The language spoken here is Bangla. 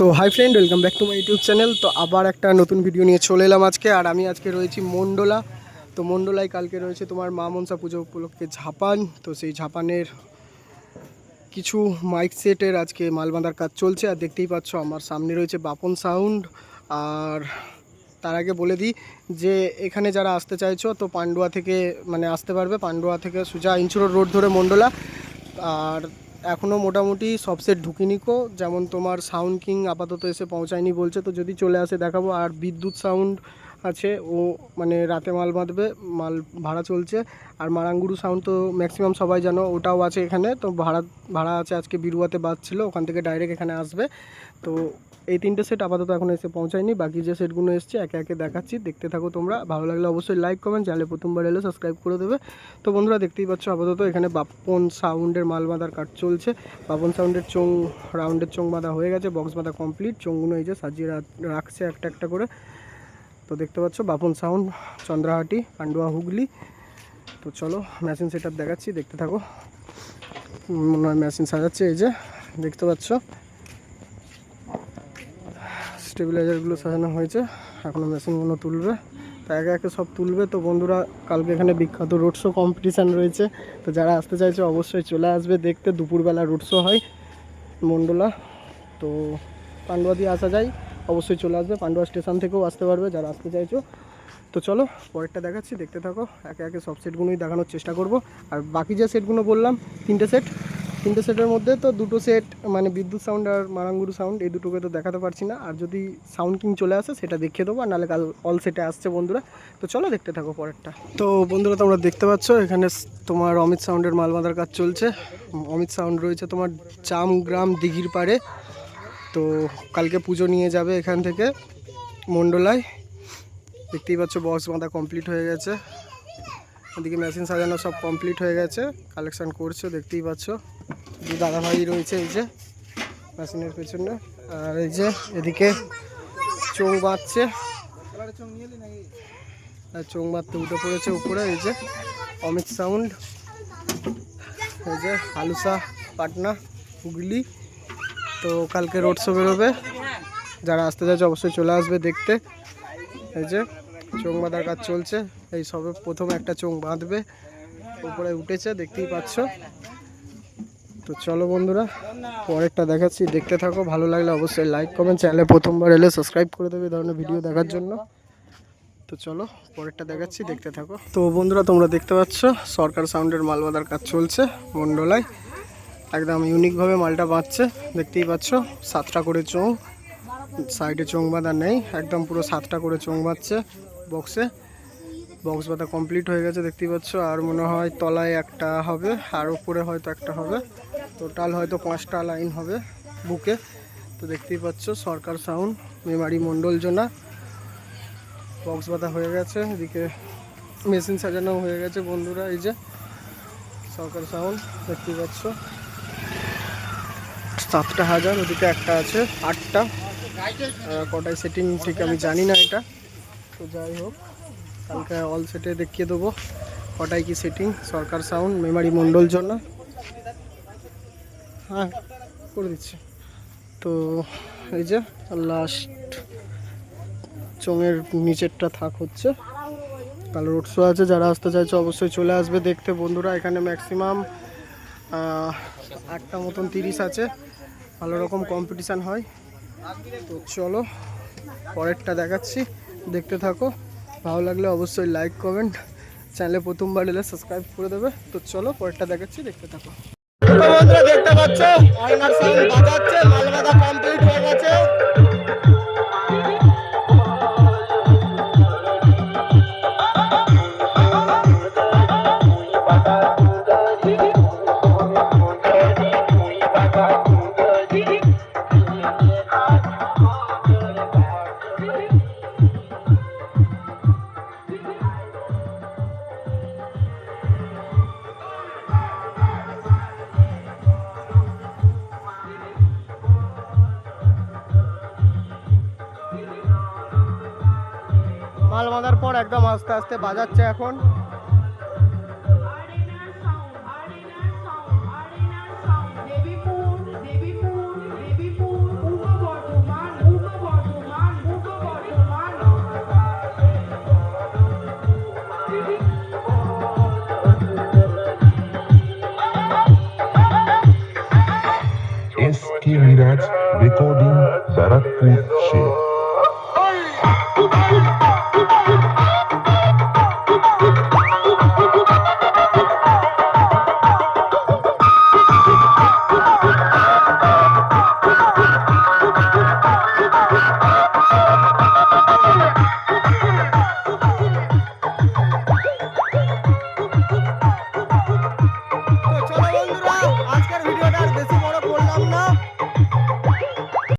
তো hi friend, welcome back to my YouTube channel. তো আবার একটা নতুন ভিডিও নিয়ে চলে এলাম আজকে, আর আমি আজকে রয়েছি মন্ডলা। তো মন্ডলায় কালকে রয়েছে তোমার মা মনসা পুজো উপলক্ষে ঝাপান। তো সেই ঝাপানের কিছু মাইক সেটের আজকে মাল বাঁধার কাজ চলছে। আর দেখতেই পাচ্ছ, আমার সামনে রয়েছে বাপন সাউন্ড আর তার আগে বলে দিই যে, এখানে যারা আসতে চাইছো, তো পান্ডুয়া থেকে মানে আসতে পারবে, পান্ডুয়া থেকে সুজা ইঞ্চুরোড রোড ধরে মন্ডলা। আর এখনও মোটামুটি সব ঢুকিনি কো। যেমন তোমার সাউন্ড কিং আপাতত এসে পৌঁছায়নি বলছে, তো যদি চলে আসে দেখাবো। আর বিদ্যুৎ সাউন্ড আছে, ও মানে রাতে মাল বাঁধবে, মাল ভাড়া চলছে। আর মারাঙ্গুরু সাউন্ড তো ম্যাক্সিমাম সবাই জানো, ওটাও আছে এখানে। তো ভাড়া ভাড়া আছে আজকে বিরুয়াতে বাজছিল, ওখান থেকে ডাইরেক্ট এখানে আসবে। তো এই তিনটে সেট আপাতত এখন এসে পৌঁছায়নি, বাকি যে সেটগুলো এসছে, একে একে দেখাচ্ছি। দেখতে থাকো তোমরা। ভালো লাগলে অবশ্যই লাইক কমেন্ট চ্যানেলে প্রথমবার এলে সাবস্ক্রাইব করে দেবে। তো বন্ধুরা, দেখতেই পাচ্ছ আপাতত এখানে বাপন সাউন্ডের মাল বাঁধার কাজ চলছে। বাপন সাউন্ডের চোং রাউন্ডের চোং বাঁধা হয়ে গেছে বক্স বাঁধা কমপ্লিট চোংগুলো এই যে সাজিয়ে রাখছে একটা একটা করে। তো দেখতে পাচ্ছ, বাপন সাউন্ড, চন্দ্রাহাটি, পান্ডুয়া হুগলি। তো চলো মেশিন সেট দেখাচ্ছি, দেখতে থাকো। মনে হয় মেশিন সাজাচ্ছে, এই যে, দেখতে পাচ্ছ। স্টেবিলাইজারগুলো সাজানো হয়েছে এখনও মেশিনগুলো তুলবে। তো একে একে সব তুলবে, তো বন্ধুরা, কালকে এখানে বিখ্যাত রোড শো কম্পিটিশান রয়েছে। তো যারা আসতে চাইছে, অবশ্যই চলে আসবে, দেখতে দুপুরবেলা রোড শো হয়, মন্ডলা। তো পান্ডুয়া দিয়ে আসা যায়। অবশ্যই চলে আসবে, পান্ডুয়া স্টেশন থেকেও আসতে পারবে যারা আসতে চাইছো। তো চলো, পরেরটা দেখাচ্ছি, দেখতে থাকো, একে একে সব সেটগুলোই দেখানোর চেষ্টা করব। আর বাকি যে সেটগুলো বললাম, তিনটে সেট, তিনটে সেটের মধ্যে তো দুটো সেট মানে বিদ্যুৎ সাউন্ড আর মারাঙ্গুরু সাউন্ড এই দুটোকে তো দেখাতে পারছি না। আর যদি সাউন্ড কিং চলে আসে, সেটা দেখিয়ে দেবো, আর নাহলে কাল অল সেটে আসছে বন্ধুরা। তো চলো, দেখতে থাকো পরেরটা। তো বন্ধুরা, তোমরা দেখতে পাচ্ছ, এখানে তোমার অমিত সাউন্ডের মাল বাঁধার কাজ চলছে। অমিত সাউন্ড রয়েছে তোমার চামগ্রাম দিঘির পাড়ে। তো কালকে পুজো নিয়ে যাবে এখান থেকে, মণ্ডলায়। দেখতেই পাচ্ছ বক্স বাঁধা কমপ্লিট হয়ে গেছে। এদিকে মেশিন সাজানো সব কমপ্লিট হয়ে গেছে কালেকশন করছে, দেখতেই পাচ্ছ। দু দাদাভাই রয়েছে, এই যে মেশিনের পেছনে। আর এই যে এদিকে চোং বাঁধছে। আর চোং বাঁধতে উঠে পড়েছে উপরে, এই যে অমিত সাউন্ড এই যে হালুসা, পাটনা, হুগলি। তো কালকে রোড শো বেরোবে। যারা আসতে চাইছে অবশ্যই চলে আসবে দেখতে। এই যে চোং বাঁধার কাজ চলছে। এই সবে প্রথম একটা চোং বাঁধবে। উপরে উঠেছে, দেখতেই পাচ্ছ। তো চলো বন্ধুরা, পরেরটা দেখাচ্ছি। দেখতে থাকো, ভালো লাগলে অবশ্যই লাইক কমেন্ট চ্যানেলে প্রথমবার এলে সাবস্ক্রাইব করে দেবে ধরনের ভিডিও দেখার জন্য। তো চলো, পরেরটা দেখাচ্ছি, দেখতে থাকো। তো বন্ধুরা, তোমরা দেখতে পাচ্ছ, সরকার সাউন্ডের মাল বাঁধার কাজ চলছে মন্ডলায় একদম ইউনিকভাবে মালটা বাঁধছে দেখতেই পাচ্ছ, সাতটা করে চোং সাইডে চোং বাঁধা নেই, একদম পুরো সাতটা করে চোং বাঁধছে বক্সে বক্স বাঁধা কমপ্লিট হয়ে গেছে, দেখতেই পাচ্ছ, আর মনে হয় তলায় একটা হবে, আর উপরে হয়তো একটা হবে। টোটাল হয়তো পাঁচটা লাইন হবে বুকে। তো দেখতেই পাচ্ছ, সরকার সাউন্ড মেমারি মণ্ডল জোনা। বক্স বাঁধা হয়ে গেছে, এদিকে মেশিন সাজানো হয়ে গেছে বন্ধুরা, এই যে সরকার সাউন্ড দেখতেই পাচ্ছ। সাতটা হাজার, ওদিকে একটা আছে, আটটা। কটায় সেটিং ঠিক আমি জানি না এটা। তো যাই হোক, কালকে অল সেটে দেখিয়ে দেবো কটায় কি সেটিং সরকার সাউন্ড মেমারি মণ্ডল জন্য। হ্যাঁ করে দিচ্ছি। তো এই যে লাস্ট চোঙের নিচেরটা থাক হচ্ছে। কাল রোড শো আছে, যারা আসতে চাইছে অবশ্যই চলে আসবে, দেখতে বন্ধুরা, এখানে ম্যাক্সিমাম একটা মতন তিরিশ আছে। ভালো রকম কম্পিটিশান হয়। তো চলো, পরেরটা দেখাচ্ছি। দেখতে থাকো। ভালো লাগলে অবশ্যই লাইক কমেন্ট চ্যানেলে প্রথমবার এলে সাবস্ক্রাইব করে দেবে। তো চলো, পরেরটা দেখাচ্ছি, দেখতে থাকো। দেখতে পাচ্ছ? বাজাচ্ছে কমপ্লিট হয়ে গেছে। তারপর একদম আস্তে আস্তে বাজাচ্ছে এখন Eski Miraj Recording Barakpur Share.